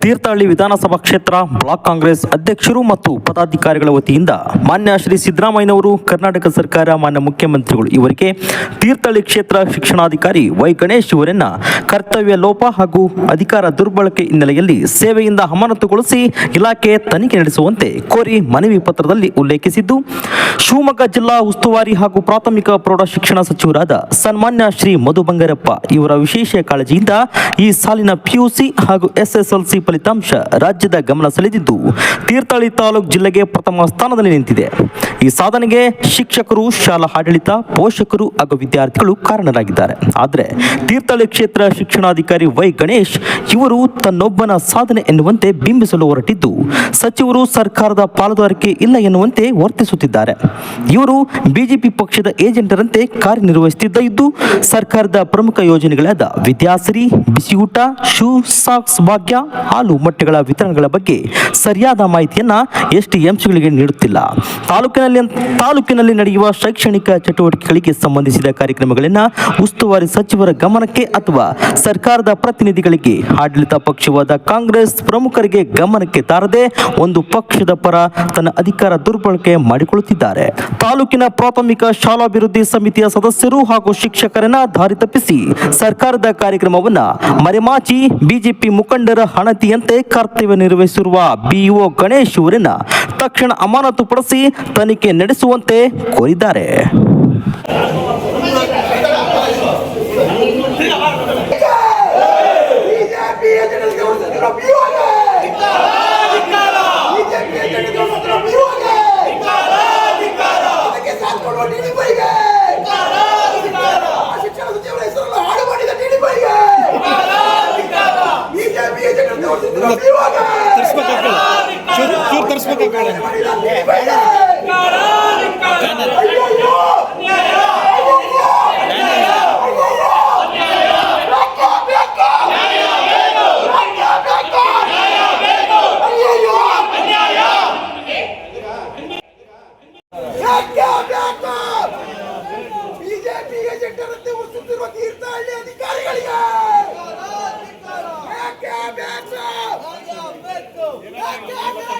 ತೀರ್ಥಹಳ್ಳಿ ವಿಧಾನಸಭಾ ಕ್ಷೇತ್ರ ಬ್ಲಾಕ್ ಕಾಂಗ್ರೆಸ್ ಅಧ್ಯಕ್ಷರು ಮತ್ತು ಪದಾಧಿಕಾರಿಗಳ ವತಿಯಿಂದ ಮಾನ್ಯ ಶ್ರೀ ಸಿದ್ದರಾಮಯ್ಯನವರು, ಕರ್ನಾಟಕ ಸರ್ಕಾರ ಮಾನ್ಯ ಮುಖ್ಯಮಂತ್ರಿಗಳು ಇವರಿಗೆ ತೀರ್ಥಹಳ್ಳಿ ಕ್ಷೇತ್ರ ಶಿಕ್ಷಣಾಧಿಕಾರಿ ವೈ ಗಣೇಶ್ ಇವರನ್ನ ಕರ್ತವ್ಯ ಲೋಪ ಹಾಗೂ ಅಧಿಕಾರ ದುರ್ಬಳಕೆ ಹಿನ್ನೆಲೆಯಲ್ಲಿ ಸೇವೆಯಿಂದ ಅಮಾನತುಗೊಳಿಸಿ ಇಲಾಖೆ ತನಿಖೆ ನಡೆಸುವಂತೆ ಕೋರಿ ಮನವಿ ಪತ್ರದಲ್ಲಿ ಉಲ್ಲೇಖಿಸಿದ್ದು, ಶಿವಮೊಗ್ಗ ಜಿಲ್ಲಾ ಉಸ್ತುವಾರಿ ಹಾಗೂ ಪ್ರಾಥಮಿಕ ಪ್ರೌಢ ಶಿಕ್ಷಣ ಸಚಿವರಾದ ಸನ್ಮಾನ್ಯ ಶ್ರೀ ಮಧು ಬಂಗಾರಪ್ಪ ಇವರ ವಿಶೇಷ ಕಾಳಜಿಯಿಂದ ಈ ಸಾಲಿನ ಪಿಯುಸಿ ಹಾಗೂ ಎಸ್ಎಸ್ಎಲ್ಸಿ ಫಲಿತಾಂಶ ರಾಜ್ಯದ ಗಮನ ಸೆಳೆದಿದ್ದು ತೀರ್ಥಹಳ್ಳಿ ತಾಲೂಕು ಜಿಲ್ಲೆಗೆ ಪ್ರಥಮ ಸ್ಥಾನದಲ್ಲಿ ನಿಂತಿದೆ. ಈ ಸಾಧನೆಗೆ ಶಿಕ್ಷಕರು, ಶಾಲಾ ಆಡಳಿತ, ಪೋಷಕರು ಹಾಗೂ ವಿದ್ಯಾರ್ಥಿಗಳು ಕಾರಣರಾಗಿದ್ದಾರೆ. ಆದರೆ ತೀರ್ಥಹಳ್ಳಿ ಕ್ಷೇತ್ರ ಶಿಕ್ಷಣಾಧಿಕಾರಿ ವೈ ಗಣೇಶ್ ಇವರು ತನ್ನೊಬ್ಬನ ಸಾಧನೆ ಎನ್ನುವಂತೆ ಬಿಂಬಿಸಲು ಹೊರಟಿದ್ದು, ಸಚಿವರು ಸರ್ಕಾರದ ಪಾಲುದಾರಿಕೆ ಇಲ್ಲ ಎನ್ನುವಂತೆ ವರ್ತಿಸುತ್ತಿದ್ದಾರೆ. ಇವರು ಬಿಜೆಪಿ ಪಕ್ಷದ ಏಜೆಂಟರಂತೆ ಕಾರ್ಯನಿರ್ವಹಿಸುತ್ತಿದ್ದ ಇದ್ದು, ಸರ್ಕಾರದ ಪ್ರಮುಖ ಯೋಜನೆಗಳಾದ ವಿದ್ಯಾಸಿರಿ, ಬಿಸಿಯೂಟ, ಶೂ ಸಾಕ್ಸ್ ಭಾಗ್ಯ, ಹಾಲು ಮೊಟ್ಟೆಗಳ ವಿತರಣೆಗಳ ಬಗ್ಗೆ ಸರಿಯಾದ ಮಾಹಿತಿಯನ್ನ ಎಸ್ಟಿಎಂಸಿಗಳಿಗೆ ನೀಡುತ್ತಿಲ್ಲ. ತಾಲೂಕಿನಲ್ಲಿ ತಾಲೂಕಿನಲ್ಲಿ ನಡೆಯುವ ಶೈಕ್ಷಣಿಕ ಚಟುವಟಿಕೆಗಳಿಗೆ ಸಂಬಂಧಿಸಿದ ಕಾರ್ಯಕ್ರಮಗಳನ್ನು ಉಸ್ತುವಾರಿ ಸಚಿವರ ಗಮನಕ್ಕೆ ಅಥವಾ ಸರ್ಕಾರದ ಪ್ರತಿನಿಧಿಗಳಿಗೆ ಆಡಳಿತ ಪಕ್ಷವಾದ ಕಾಂಗ್ರೆಸ್ ಪ್ರಮುಖರಿಗೆ ಗಮನಕ್ಕೆ ತಾರದೆ ಒಂದು ಪಕ್ಷದ ಪರ ತನ್ನ ಅಧಿಕಾರ ದುರ್ಬಳಕೆ ಮಾಡಿಕೊಳ್ಳುತ್ತಿದ್ದಾರೆ. ತಾಲೂಕಿನ ಪ್ರಾಥಮಿಕ ಶಾಲಾಭಿವೃದ್ಧಿ ಸಮಿತಿಯ ಸದಸ್ಯರು ಹಾಗೂ ಶಿಕ್ಷಕರನ್ನ ದಾರಿ ತಪ್ಪಿಸಿ ಸರ್ಕಾರದ ಕಾರ್ಯಕ್ರಮವನ್ನ ಮರೆಮಾಚಿ ಬಿಜೆಪಿ ಮುಖಂಡರ ಹಣತಿಯಂತೆ ಕರ್ತವ್ಯ ನಿರ್ವಹಿಸಿರುವ ಬಿಇಒ ಗಣೇಶ್ ಅವರನ್ನ ತಕ್ಷಣ ಅಮಾನತುಪಡಿಸಿ ತನಿಖೆ ನಡೆಸುವಂತೆ ಕೋರಿದ್ದಾರೆ. ಬೇಕು! ಅಯ್ಯಯ್ಯೋ! ಯಾಕೆ ಬೇಕು? ಬಿಜೆಪಿ ಏಜೆಂಟರಂತೆ ವರ್ತಿಸುತ್ತಿರುವ ತೀರ್ಥಹಳ್ಳಿ ಅಧಿಕಾರಿಗಳಿಗೆ ¡Gracias!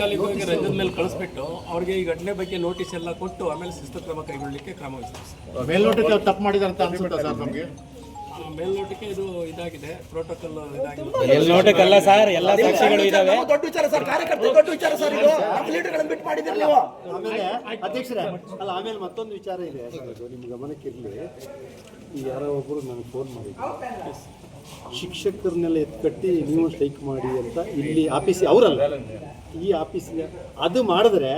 ತಾತ್ಕಾಲಿಕವಾಗಿ ರಜದ ಮೇಲೆ ಕಳಿಸ್ಬಿಟ್ಟು ಅವ್ರಿಗೆ ಈ ಘಟನೆ ಬಗ್ಗೆ ನೋಟಿಸ್ ಎಲ್ಲ ಕೊಟ್ಟು ಆಮೇಲೆ ಶಿಸ್ತು ಕ್ರಮ ಕೈಗೊಳ್ಳಲಿಕ್ಕೆ ಕ್ರಮ ವಹಿಸ್ತೀವಿ ಮೇಲ್ನೋಟಕ್ಕೆ ತಪ್ಪು ಮಾಡಿದಾರೆ ಅಂತ ಅನ್ಸುತ್ತಾ ಸರ್ ನಮಗೆ? ಮೇಲ್ನೋಟಕ್ಕೆ ಇದು ಇದಾಗಿದೆ ಪ್ರೋಟೋಕಾಲ್ ಇದಾಗಿದೆ. ಮೇಲ್ನೋಟಕ್ಕಲ್ಲ ಸರ್ ಎಲ್ಲ ಸಾಕ್ಷಿಗಳು ಇದಾವೆ. ದೊಡ್ಡ ವಿಚಾರ ಸರ್ ಕಾರ್ಯಕರ್ತ ದೊಡ್ಡ ವಿಚಾರ ಸರ್ ಇದು. ಲೀಡರ್ಗಳನ್ನು ಬಿಟ್ಟು ಮಾಡಿದಿರಿ ನೀವು. ಆಮೇಲೆ ಅಧ್ಯಕ್ಷರೇ ಅಲ್ಲ ಆಮೇಲೆ ಮತ್ತೊಂದು ವಿಚಾರ ಇದೆ. ನಿಮ್ಮ ಗಮನಕ್ಕೆ ಇರಲಿ. ಯಾರೋ ಒಬ್ಬರು ನನಗೆ ಫೋನ್ ಮಾಡಿದ್ರು. ಶಿಕ್ಷಕರನ್ನೆಲ್ಲ ಎತ್ಕಟ್ಟಿ ನೀವು ಸ್ಟ್ರೈಕ್ ಮಾಡಿ ಅಂತ ಇಲ್ಲಿ ಆಫೀಸ್ ಅವರಲ್ಲ. ಈ ಆಫೀಸ್ಗೆ ಅದು ಮಾಡಿದ್ರೆ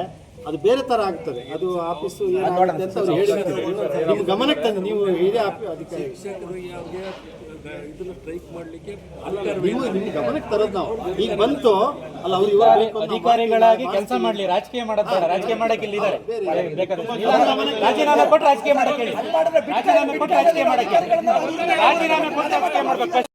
ಅದು ಬೇರೆ ತರ ಆಗ್ತದೆ. ಅದು ಆಫೀಸು ಏನಾಗುತ್ತೆ ಅಂತ ಅವ್ರು ಹೇಳಿರ್ತಾರೆ ನಿಮ್ಮ ಗಮನಕ್ಕೆ ತಂದು ನೀವು ಹಿರಿಯ ಆಫಿ ಅಧಿಕಾರಿ ನೀವು ನಿಮ್ಮ ಗಮನಕ್ಕೆ ತರೋದು ನಾವು. ಈಗ ಬಂತು ಅಲ್ಲ ಅವ್ರು ಇವಾಗ ಅಧಿಕಾರಿಗಳಾಗಿ ಕೆಲಸ ಮಾಡ್ಲಿ. ರಾಜಕೀಯ ಮಾಡೋದ್ ರಾಜಕೀಯ ಮಾಡಕ್ಕೆ ಇಲ್ಲಿ ಇದ್ದಾರೆ ರಾಜೀನಾಮೆ ಕೊಟ್ಟು ರಾಜಕೀಯ ಮಾಡಕ್ಕೆ ರಾಜೀನಾಮೆ ಕೊಟ್ಟು ರಾಜಕೀಯ ಮಾಡಕ್ಕೆ. ರಾಜೀನಾಮೆ ಕೊಟ್ಟು ರಾಜಕೀಯ ಮಾಡ್ಬೇಕು.